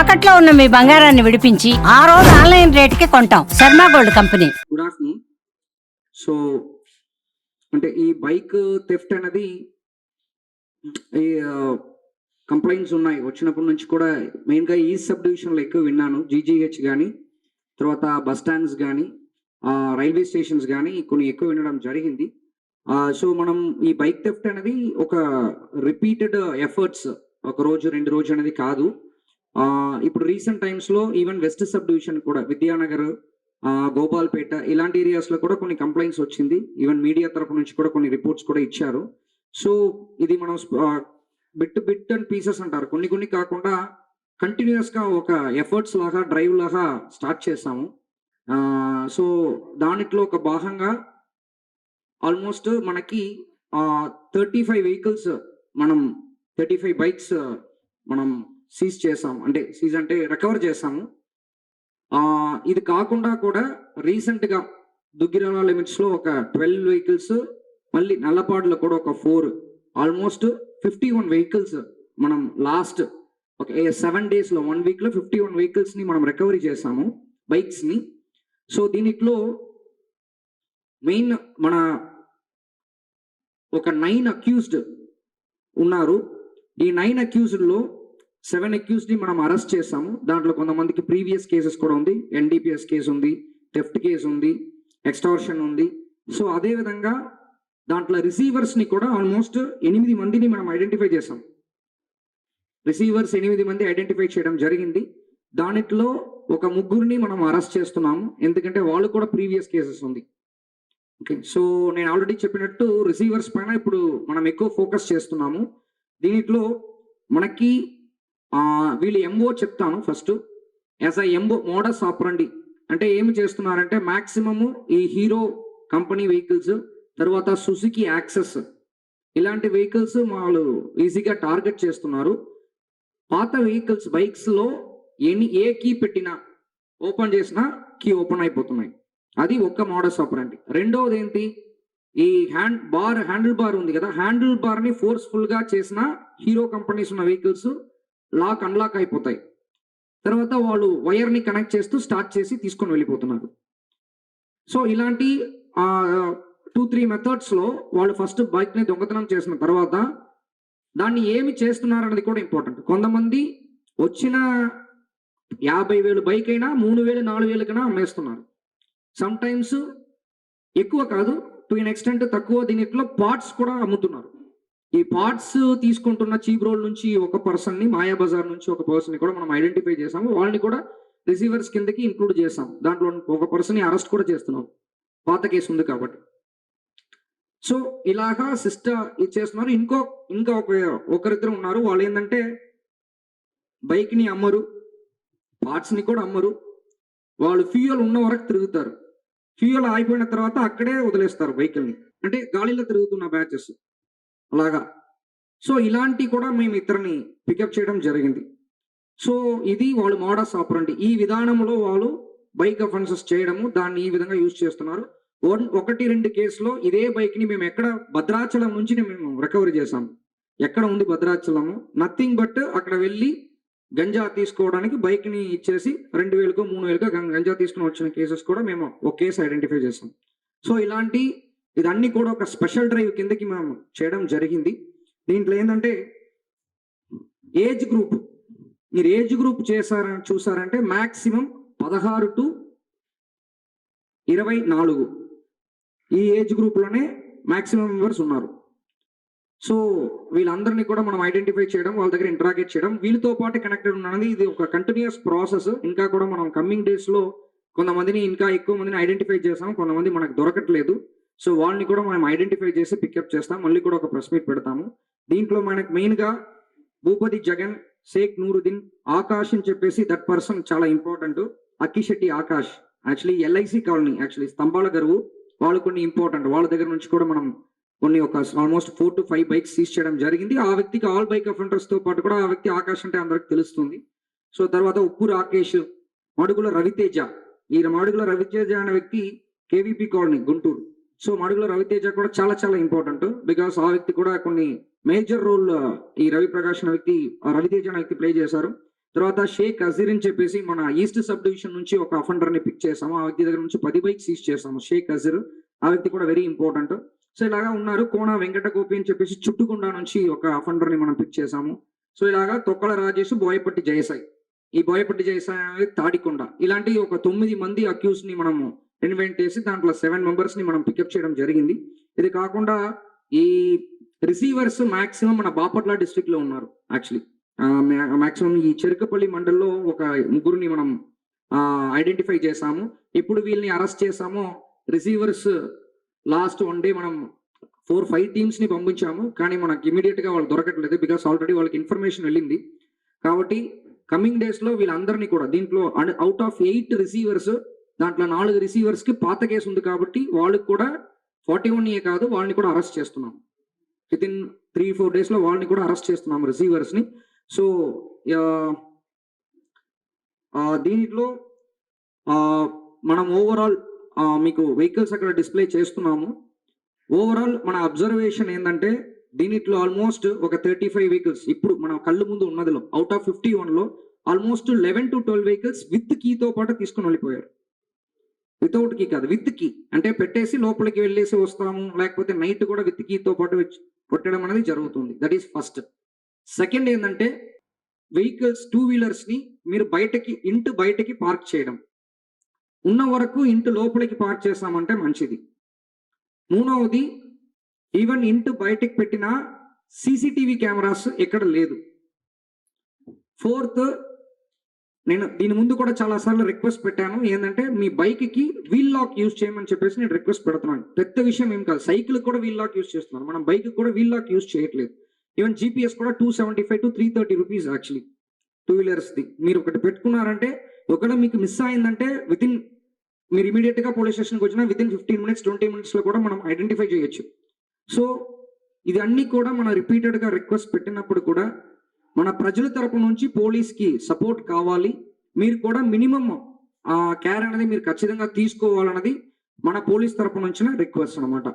తాకట్లో ఉన్న మీ బంగారాన్ని విడిపించి ఆ రోజు ఆన్లైన్ రేటుకి కొంటాం. Sharma gold company. Good afternoon so అంటే ఈ బైక్ థెఫ్ట్ అనేది ఈ కంప్లైంట్స్ ఉన్నాయి. వచ్చినప్పటి నుంచి కూడా మెయిన్గా ఈ సబ్ డివిజన్లో ఎక్కువ విన్నాను. జీజీహెచ్ కానీ తర్వాత బస్ స్టాండ్స్ కానీ రైల్వే స్టేషన్స్ కానీ కొన్ని ఎక్కువ వినడం జరిగింది. సో మనం ఈ బైక్ థెఫ్ట్ అనేది ఒక రిపీటెడ్ ఎఫర్ట్స్ ఒక రోజు రెండు రోజు అనేది కాదు. ఇప్పుడు రీసెంట్ టైమ్స్లో ఈవెన్ వెస్ట్ సబ్ డివిజన్ కూడా విద్యానగర్ గోపాల్పేట ఇలాంటి ఏరియాస్లో కూడా కొన్ని కంప్లైంట్స్ వచ్చింది. ఈవెన్ మీడియా తరపు నుంచి కూడా కొన్ని రిపోర్ట్స్ కూడా ఇచ్చారు. సో ఇది మనం బిట్ బిట్ అండ్ పీసెస్ అంటారు. కొన్ని కొన్ని కాకుండా కంటిన్యూస్గా ఒక ఎఫర్ట్స్ లాగా డ్రైవ్ లాగా స్టార్ట్ చేసాము సో దానిట్లో ఒక భాగంగా ఆల్మోస్ట్ మనకి థర్టీ ఫైవ్ వెహికల్స్ మనం థర్టీ ఫైవ్ బైక్స్ మనం సీజ్ చేసాము. అంటే సీజ్ అంటే రికవర్ చేసాము. ఇది కాకుండా కూడా రీసెంట్గా దుగ్గిరాల ఒక ట్వెల్వ్ వెహికల్స్ మళ్ళీ నల్లపాడులో కూడా ఒక four almost fifty one vehicles మనం లాస్ట్ ఒక సెవెన్ డేస్లో వన్ వీక్లో ఫిఫ్టీ వన్ వెహికల్స్ని మనం రికవరీ చేసాము బైక్స్ని సో దీనిట్లో మెయిన్ మన ఒక నైన్ అక్యూజ్డ్ ఉన్నారు. ఈ నైన్ అక్యూజ్డ్లో సెవెన్ అక్యూజ్డ్ని మనం అరెస్ట్ చేసాము దాంట్లో కొంతమందికి ప్రీవియస్ కేసెస్ కూడా ఉంది. ఎన్డీపీఎస్ కేసు ఉంది. థెఫ్ట్ కేసు ఉంది. ఎక్స్టార్షన్ ఉంది. సో అదే విధంగా దాంట్లో రిసీవర్స్ని కూడా ఆల్మోస్ట్ ఎనిమిది మందిని మనం ఐడెంటిఫై చేసాం రిసీవర్స్ ఎనిమిది మంది ఐడెంటిఫై చేయడం జరిగింది. దానిట్లో ఒక ముగ్గురిని మనం అరెస్ట్ చేస్తున్నాము. ఎందుకంటే వాళ్ళు కూడా ప్రీవియస్ కేసెస్ ఉంది. ఓకే సో నేను ఆల్రెడీ చెప్పినట్టు రిసీవర్స్ పైన ఇప్పుడు మనం ఎక్కువ ఫోకస్ చేస్తున్నాము. దీంట్లో మనకి వీళ్ళు ఎంఓ చెప్తాను first as a MO modus operandi అంటే ఏమి చేస్తున్నారంటే మాక్సిమము ఈ హీరో కంపెనీ వెహికల్స్ తర్వాత సుజుకి యాక్సెస్ ఇలాంటి వెహికల్స్ వాళ్ళు ఈజీగా టార్గెట్ చేస్తున్నారు. పాత వెహికల్స్ బైక్స్లో ఎన్ని ఏ కీ పెట్టినా ఓపెన్ చేసినా కీ ఓపెన్ అయిపోతున్నాయి. అది ఒక్క మోడస్ ఆపరండి రెండవది ఏంటి? ఈ హ్యాండ్ బార్ హ్యాండిల్ బార్ ఉంది కదా హ్యాండిల్ బార్ని ఫోర్స్ఫుల్గా చేసిన హీరో కంపెనీస్ ఉన్న వెహికల్స్ లాక్ అన్లాక్ అయిపోతాయి తర్వాత వాళ్ళు వైర్ని కనెక్ట్ చేస్తూ స్టార్ట్ చేసి తీసుకొని వెళ్ళిపోతున్నారు. సో ఇలాంటి టూ త్రీ మెథడ్స్లో వాళ్ళు ఫస్ట్ బైక్ని దొంగతనం చేసిన తర్వాత దాన్ని ఏమి చేస్తున్నారు అనేది కూడా ఇంపార్టెంట్. కొంతమంది వచ్చిన యాభై వేలు బైక్ అయినా మూడు వేలు నాలుగు వేలకైనా అమ్మేస్తున్నారు. సమ్ టైమ్స్ ఎక్కువ కాదు టు ఇన్ ఎక్స్టెంట్ తక్కువ దీనిట్లో పార్ట్స్ కూడా అమ్ముతున్నారు. ఈ పార్ట్స్ తీసుకుంటున్న చీప్ రోడ్ నుంచి ఒక పర్సన్ని మాయా బజార్ నుంచి ఒక పర్సన్ని కూడా మనం ఐడెంటిఫై చేసాము. వాళ్ళని కూడా రిసీవర్స్ కిందకి ఇంక్లూడ్ చేసాం దాంట్లో ఒక పర్సన్ని అరెస్ట్ కూడా చేస్తున్నాం. పాత కేసు ఉంది కాబట్టి. సో ఇలాగా సిస్టర్ ఇది చేస్తున్నారు ఇంకో ఇంకా ఒక ఒకరిద్దరు ఉన్నారు. వాళ్ళు ఏంటంటే బైక్ని అమ్మరు పార్ట్స్ని కూడా అమ్మరు. వాళ్ళు ఫ్యూయల్ ఉన్న వరకు తిరుగుతారు. ఫ్యూయల్ ఆగిపోయిన తర్వాత అక్కడే వదిలేస్తారు వెహికల్ని అంటే గాలిలో తిరుగుతున్న బ్యాచెస్ అలాగా. సో ఇలాంటి కూడా మేము ఇద్దరిని పికప్ చేయడం జరిగింది. సో ఇది వాళ్ళు మోడస్ ఆపరండి ఈ విధానంలో వాళ్ళు బైక్ అఫెన్సెస్ చేయడము దాన్ని ఈ విధంగా యూజ్ చేస్తున్నారు. వన్ ఒకటి రెండు కేసులో ఇదే బైక్ని మేము ఎక్కడ భద్రాచలం నుంచి మేము రికవరీ చేశాము. ఎక్కడ ఉంది భద్రాచలము? నథింగ్ బట్ అక్కడ వెళ్ళి గంజా తీసుకోవడానికి బైక్ని ఇచ్చేసి రెండు వేలకు మూడు వేలకో గం- గంజా తీసుకుని వచ్చిన కేసెస్ కూడా మేము ఒక కేసు ఐడెంటిఫై చేసాం సో ఇలాంటి ఇదన్నీ కూడా ఒక స్పెషల్ డ్రైవ్ కిందకి మేము చేయడం జరిగింది. దీంట్లో ఏంటంటే ఏజ్ గ్రూప్. మీరు ఏజ్ గ్రూప్ చేశారని చూసారంటే మ్యాక్సిమం పదహారు టు ఇరవై నాలుగు ఈ ఏజ్ గ్రూప్లోనే మ్యాక్సిమం మెంబర్స్ ఉన్నారు. సో వీళ్ళందరినీ కూడా మనం ఐడెంటిఫై చేయడం వాళ్ళ దగ్గర ఇంటరాగేట్ చేయడం వీళ్ళతో పాటు కనెక్టెడ్ ఉన్నది ఇది ఒక కంటిన్యూస్ ప్రాసెస్. ఇంకా కూడా మనం కమింగ్ డేస్లో కొంతమందిని ఇంకా ఎక్కువ మందిని ఐడెంటిఫై చేసాము కొంతమంది మనకు దొరకట్లేదు. సో వాళ్ళని కూడా మనం ఐడెంటిఫై చేసి పికప్ చేస్తాం. మళ్ళీ కూడా ఒక ప్రెస్ మీట్ పెడతాము. దీంట్లో మనకు మెయిన్గా భూపతి జగన్ షేక్ నూరుద్దీన్ ఆకాష్ అని చెప్పేసి దట్ పర్సన్ చాలా important Akkisetti Akash. Actually LIC colony actually Stambhala Garuvu వాళ్ళు కొన్ని ఇంపార్టెంట్ వాళ్ళ దగ్గర నుంచి కూడా మనం కొన్ని ఒక almost four to five bikes seize చేయడం జరిగింది. ఆ వ్యక్తికి ఆల్ బైక్ అఫెండర్స్తో పాటు కూడా ఆ వ్యక్తి ఆకాష్ అంటే అందరికి తెలుస్తుంది. సో తర్వాత ఉప్పు రాకేష్ మడుగుల రవితేజ. ఈ మడుగుల రవితేజ అనే వ్యక్తి KVP colony Guntur. So Madugula Raviteja కూడా చాలా చాలా ఇంపార్టెంట్ బికాస్ ఆ వ్యక్తి కూడా కొన్ని మేజర్ రోల్ ఈ రవి ప్రకాష్ అనే వ్యక్తి రవితేజ అనే వ్యక్తి ప్లే చేశారు. తర్వాత షేక్ అజీర్ అని చెప్పేసి మన ఈస్ట్ సబ్ డివిజన్ నుంచి ఒక అఫెండర్ని పిక్ చేసాము ఆ వ్యక్తి దగ్గర నుంచి పది బైక్ సీజ్ చేసాము షేక్ అజీర్. ఆ వ్యక్తి కూడా వెరీ ఇంపార్టెంట్ సో ఇలాగా ఉన్నారు. కోన వెంకట గోపి అని చెప్పేసి చుట్టుకొండ నుంచి ఒక అఫెండర్ని మనం పిక్ చేసాము సో ఇలాగా తొక్కల రాజేష్ బోయపట్టి జయసాయి. ఈ బోయపట్టి జయసాయి అనేది తాడికొండ. ఇలాంటి ఒక తొమ్మిది మంది అక్యూస్ని మనము ఇన్వెంట్ చేసి దాంట్లో సెవెన్ మెంబర్స్ని మనం పికప్ చేయడం జరిగింది. ఇది కాకుండా ఈ రిసీవర్స్ మాక్సిమం మన బాపట్ల డిస్ట్రిక్ట్లో ఉన్నారు యాక్చువల్లీ మాక్సిమం ఈ చెరుకపల్లి మండల్లో ఒక ముగ్గురిని మనం ఐడెంటిఫై చేసాము ఇప్పుడు వీళ్ళని అరెస్ట్ చేసాము రిసీవర్స్ లాస్ట్ వన్ డే మనం ఫోర్ ఫైవ్ టీమ్స్ని పంపించాము. కానీ మనకి ఇమీడియట్గా వాళ్ళు దొరకట్లేదు బికాస్ ఆల్రెడీ వాళ్ళకి ఇన్ఫర్మేషన్ వెళ్ళింది. కాబట్టి కమింగ్ డేస్లో వీళ్ళందరినీ కూడా దీంట్లో అవుట్ ఆఫ్ ఎయిట్ రిసీవర్స్ దాంట్లో నాలుగు రిసీవర్స్కి పాత కేసు ఉంది కాబట్టి వాళ్ళకి కూడా ఫార్టీ వన్ ఏ కాదు వాళ్ళని కూడా అరెస్ట్ చేస్తున్నాం. విత్ ఇన్ త్రీ ఫోర్ డేస్లో వాళ్ళని కూడా అరెస్ట్ చేస్తున్నాం రిసీవర్స్ని సో దీంట్లో మనం ఓవరాల్ మీకు వెహికల్స్ అక్కడ డిస్ప్లే చేస్తున్నాము. ఓవరాల్ మన అబ్జర్వేషన్ ఏంటంటే దీనిట్లో ఆల్మోస్ట్ ఒక థర్టీ ఫైవ్ వెహికల్స్ ఇప్పుడు మన కళ్ళు ముందు ఉన్నదిలో అవుట్ ఆఫ్ ఫిఫ్టీ వన్లో almost eleven to twelve vehicles with కీతో పాటు తీసుకుని వెళ్ళిపోయారు. వితౌట్ కీ కాదు విత్ కీ అంటే పెట్టేసి లోపలికి వెళ్ళేసి వస్తాము లేకపోతే నైట్ కూడా విత్ కీతో పాటు కొట్టడం అనేది జరుగుతుంది. దట్ ఈస్ ఫస్ట్ సెకండ్ ఏంటంటే వెహికల్స్ టూ వీలర్స్ని మీరు బయటకి ఇంటి బయటకి పార్క్ చేయడం. ఉన్న వరకు ఇంటి లోపలికి పార్క్ చేస్తామంటే మంచిది. మూడవది ఈవెన్ ఇంటి బయటకి పెట్టిన సీసీటీవీ కెమెరాస్ ఎక్కడ లేదు. ఫోర్త్ నేను దీని ముందు కూడా చాలా సార్లు రిక్వెస్ట్ పెట్టాను. ఏంటంటే మీ బైక్కి వీల్ లాక్ యూజ్ చేయమని చెప్పేసి నేను రిక్వెస్ట్ పెడుతున్నాను. పెద్ద విషయం ఏం కాదు. సైకిల్ కూడా వీల్ లాక్ యూజ్ చేస్తున్నాను మనం బైక్ కూడా వీల్ లాక్ యూజ్ చేయట్లేదు. ఈవెన్ జీపీఎస్ కూడా two seventy five to three thirty rupees actually two వీలర్స్ది. మీరు ఒకటి పెట్టుకున్నారంటే ఒకవేళ మీకు మిస్ అయిందంటే విత్ ఇన్ మీరు ఇమీడియట్గా పోలీస్ స్టేషన్కి వచ్చినా within fifteen minutes twenty మినిట్స్లో కూడా మనం ఐడెంటిఫై చేయొచ్చు. సో ఇది అన్ని కూడా మనం రిపీటెడ్గా రిక్వెస్ట్ పెట్టినప్పుడు కూడా మన ప్రజల తరపు నుంచి పోలీస్కి సపోర్ట్ కావాలి. మీరు కూడా మినిమం ఆ కేర్ అనేది మీరు ఖచ్చితంగా తీసుకోవాలన్నది మన పోలీస్ తరపు నుంచి రిక్వెస్ట్ అనమాట